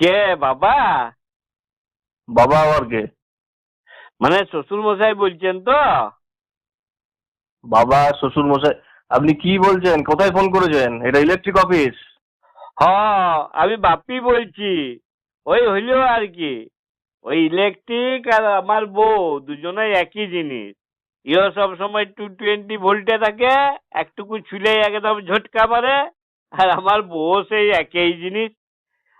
কে বাবা? বাবা আবার কে? মানে শ্বশুর মশাই বলছেন তো। বাবা শ্বশুর মশাই আপনি কি বলছেন? কোথায় ফোন করেছেন? এটা ইলেকট্রিক অফিস হ আমি বাপি বলছি। ওই হইল আর কি। ওই ইলেকট্রিক আর আমার বউ দুজনেই একই জিনিস। ইও সব সময় টু টোয়েন্টি ভোল্টে থাকে একটুকু ছুলে একদম ঝটকা মারে আর আমার বউ সেই একই জিনিস।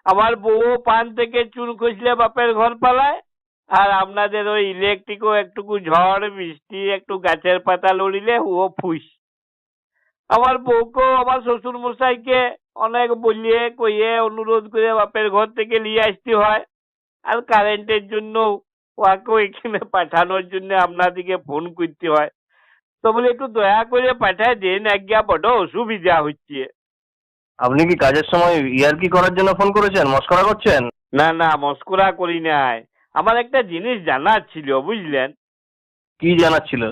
আমার বউ পান থেকে চুন খসলে বাপের ঘর পালায়, আর আপনাদের ওই ইলেকট্রিকও একটুকু ঝড় বৃষ্টি একটু গাছের পাতা লড়িলে ও ফুস। আমার বউকেও আমার শ্বশুর মশাইকে অনেক বলিয়ে কইয়ে অনুরোধ করে বাপের ঘর থেকে নিয়ে আসতে হয়। আর কারেন্টের জন্য ওয়াকেও এখানে পাঠানোর জন্য আপনাদিকে ফোন করতে হয়। তো বলে একটু দয়া করে পাঠায় দেন, আজ্ঞা বড় অসুবিধা হচ্ছে। আপনি কি কাজের সময় ইয়ারকি করার জন্য ফোন করেছেন? মস্করা করছেন? না না মস্করা করি নাই। আমার একটা জিনিস জানার ছিল বুঝলেন? কি জানার ছিল?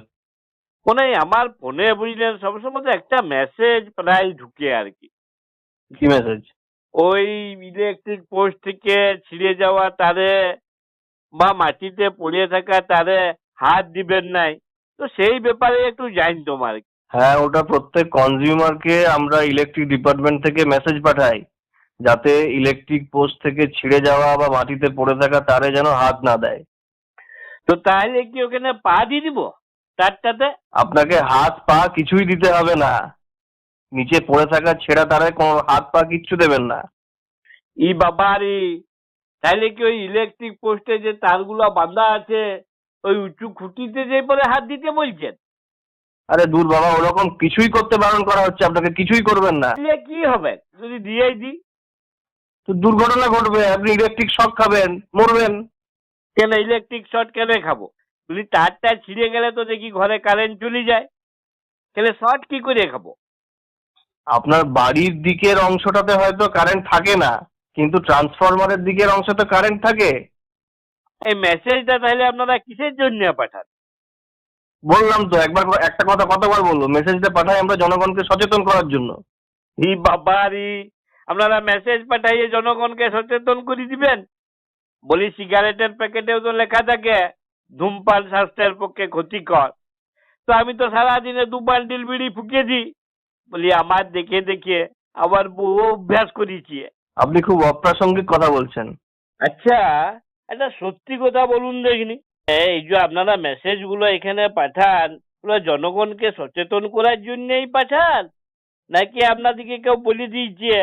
ফোনে আমার ফোনে বুঝলেন সবসময় তো একটা মেসেজ প্রায় ঢুকে আর কি। কি মেসেজ ওই ইলেকট্রিক পোস্ট থেকে ছিঁড়ে যাওয়া তারে বা মাটিতে পড়ে থাকা তারে হাত দিবেন নাই। তো সেই ব্যাপারে একটু জানতাম আর হ্যাঁ ওটা প্রত্যেক কনজিউমারকে আমরা ইলেকট্রিক ডিপার্টমেন্ট থেকে মেসেজ পাঠাই যাতে ইলেকট্রিক পোস্ট থেকে ছিঁড়ে যাওয়া বা মাটিতে পড়ে থাকা তারে যেন হাত না দেয়। তো তাহলে কি ওখানে পা দিয়ে দিব? তারটাতে? আপনাকে হাত পা কিছুই দিতে হবে না। নিচে পড়ে থাকা ছেঁড়া তারে কোনো হাত পা কিচ্ছু দেবেন না। ই বাবারি তাহলে কি ওই ইলেকট্রিক পোস্টে যে তারগুলো বাঁধা আছে ওই উঁচু খুঁটিতে যে পরে হাত দিতে বলছেন? আরে দূর বাবা ওরকম কিছুই করতে বারণ করা হচ্ছে আপনাকে কিছুই করবেন না। কি হবে? যদি দিয়েই দিই? তো দুর্ঘটনা ঘটবে আপনি ইলেকট্রিক শক খাবেন মরবেন। কেন ইলেকট্রিক শর্ট কেন খাব? যদি তারটা ছিঁড়ে গেলে তো দেখি ঘরে কারেন্ট চলে যায়। তাহলে শর্ট কি করে খাব? আপনার বাড়ির দিকের অংশটাতে হয়তো কারেন্ট থাকে না কিন্তু ট্রান্সফরমারের দিকের অংশে তো কারেন্ট থাকে। এই মেসেজটা তাহলে আপনারা কিসের জন্য পাঠান? বললাম তো একবার একটা কথা কতবার বলব মেসেজটা পাঠাই আমরা জনগণকে সচেতন করার জন্য। ই বাবারি আপনারা মেসেজ পাঠাইয়ে জনগণকে সচেতন করে দিবেন? বলি সিগারেটের প্যাকেটেও তো লেখা থাকে ধূমপান স্বাস্থ্যের পক্ষে ক্ষতিকর। তো আমি তো সারাদিনে দু বান্ডিল বিড়ি ফুকে দিই বলি আমার দেখে দেখে আবার বউ অভ্যাস করেছি। আপনি খুব অপ্রাসঙ্গিক কথা বলছেন। আচ্ছা একটা সত্যি কথা বলুন দেখিনি। এই যে আপনারা মেসেজগুলো এখানে পাঠান জনগণকে সচেতন করার জন্যই পাঠান? নাকি আপনাদেরকে কেউ বলে দিয়েছে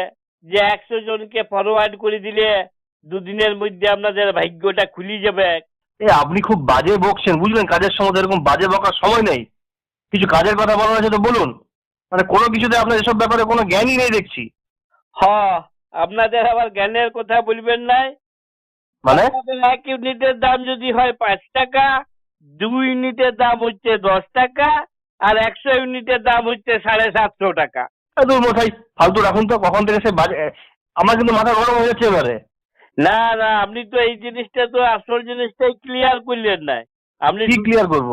যে একশো জনকে ফরওয়ার্ড করে দিলে দুদিনের মধ্যে আপনাদের ভাগ্যটা খুলে যাবে? এ আপনি খুব বাজে বকছেন বুঝলেন? কাজের সময় এরকম বাজে বকার সময় নেই। কিছু কাজের কথা বলার আছে তো বলুন। মানে কোনো কিছুতে আপনার এসব ব্যাপারে কোনো জ্ঞানই নেই দেখছি। হ আপনাদের আবার জ্ঞানের কথা বলবেন নাই? মানে? এক ইউনিটের দাম যদি হয় পাঁচ টাকা দুই ইউনিটের দাম হচ্ছে দশ টাকা আর একশো ইউনিটের দাম হচ্ছে সাড়ে সাতশো টাকা। দূর মশাই ফালতু রাখুন তো কখন থেকে সে আমার কিন্তু মাথা গরম হয়ে যাচ্ছে এবারে। না না আপনি তো এই জিনিসটা তো আসল জিনিসটাই ক্লিয়ার করলেন না। আপনি কি ক্লিয়ার করব?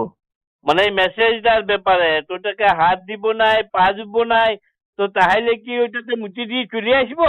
মানে মেসেজটার ব্যাপারে তো ওটাকে হাত দিব নাই পা দিব নাই তো তাহলে কি ওইটাতে মুচি দিয়ে চলে আসব?